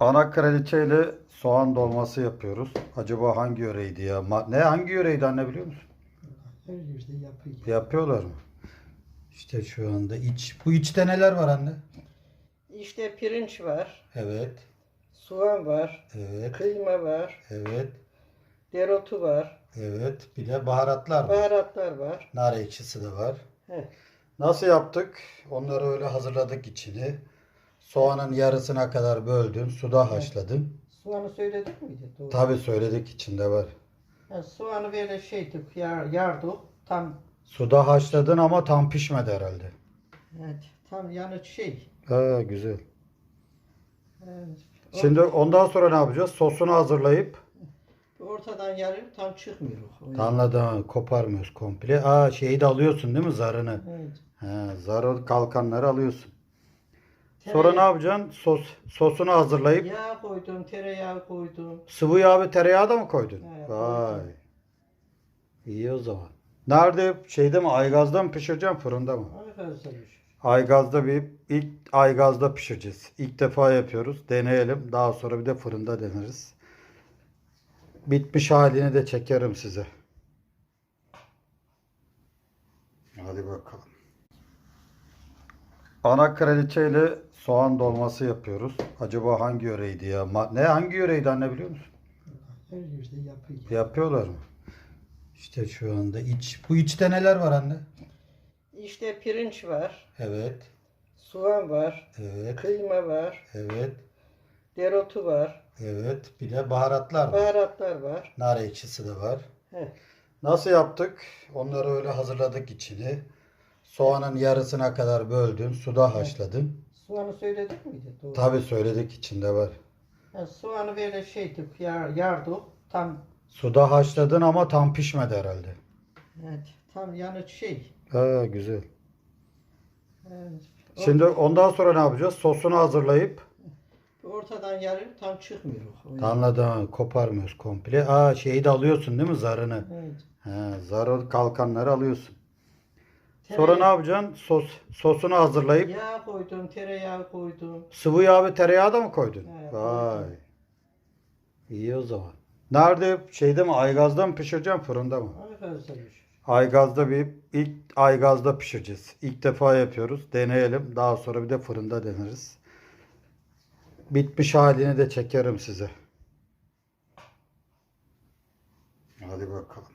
Ana kraliçeyle soğan dolması yapıyoruz. Acaba hangi yöreydi ya? Ma- ne hangi yöreydi anne biliyor musun? Her yerde yapıyor. Yapıyorlar mı? İşte şu anda iç. Bu içte neler var anne? İşte pirinç var, Evet. soğan var, Evet. kıyma var, Evet. dereotu var, Evet. Bir de baharatlar var. baharatlar var. Nar ekşisi de var. He. Nasıl yaptık? Onları öyle hazırladık içini. Soğanın yarısına kadar böldün. Suda haşladın. Soğanı söyledik miydi? Doğru. Tabi söyledik içinde var. Ha, soğanı böyle şeydik, yar, yardık. Tam Suda haşladın ama tam pişmedi herhalde. evet, tam yanı şey. Ha güzel. Evet. O- Şimdi ondan sonra ne yapacağız? Sosunu hazırlayıp ortadan yarı tam çıkmıyor. O- anladım koparmıyoruz komple. Aa şeyi de alıyorsun değil mi zarını? Evet. He, zarı kalkanları alıyorsun. Sonra ne yapacaksın? Sos, sosunu hazırlayıp Yağ koydum, tereyağı koydum. sıvı yağ ve tereyağı da mı koydun? Evet, Vay. koydum. İyi o zaman. Nerede? Şeyde mi? Aygaz'da mı pişireceğim? Fırında mı? Arkadaşlar. Aygaz'da bir ilk Aygaz'da pişireceğiz. İlk defa yapıyoruz. Deneyelim. Daha sonra bir de fırında deneriz. Bitmiş halini de çekerim size. Hadi bakalım. Ana kraliçeyle soğan dolması yapıyoruz. Acaba hangi yöreydi ya? Ma- ne hangi yöreydi anne biliyor musun? Her yerde yapıyor. Yapıyorlar mı? İşte şu anda iç. Bu içte neler var anne? İşte pirinç var, Evet. soğan var, Evet. kıyma var, Evet. dereotu var, Evet. Bir de baharatlar var. baharatlar var. Nar ekşisi de var. He. Nasıl yaptık? Onları öyle hazırladık içini. Soğanın yarısına kadar böldün. Suda haşladın. Soğanı söyledik miydi? Doğru. Tabi söyledik içinde var. Ha, soğanı böyle şeydik, yar, yardık. Tam Suda haşladın ama tam pişmedi herhalde. evet, tam yanı şey. Ha güzel. Evet. O- Şimdi ondan sonra ne yapacağız? Sosunu hazırlayıp ortadan yarı tam çıkmıyor. O- anladım koparmıyoruz komple. Aa şeyi de alıyorsun değil mi zarını? Evet. He, zarı kalkanları alıyorsun. Sonra ne yapacaksın? Sos, sosunu hazırlayıp Yağ koydum, tereyağı koydum. sıvı yağ ve tereyağı da mı koydun? Evet, Vay. koydum. İyi o zaman. Nerede? Şeyde mi? Aygaz'da mı pişireceğim? Fırında mı? Arkadaşlar. Aygaz'da bir ilk Aygaz'da pişireceğiz. İlk defa yapıyoruz. Deneyelim. Daha sonra bir de fırında deneriz. Bitmiş halini de çekerim size. Hadi bakalım.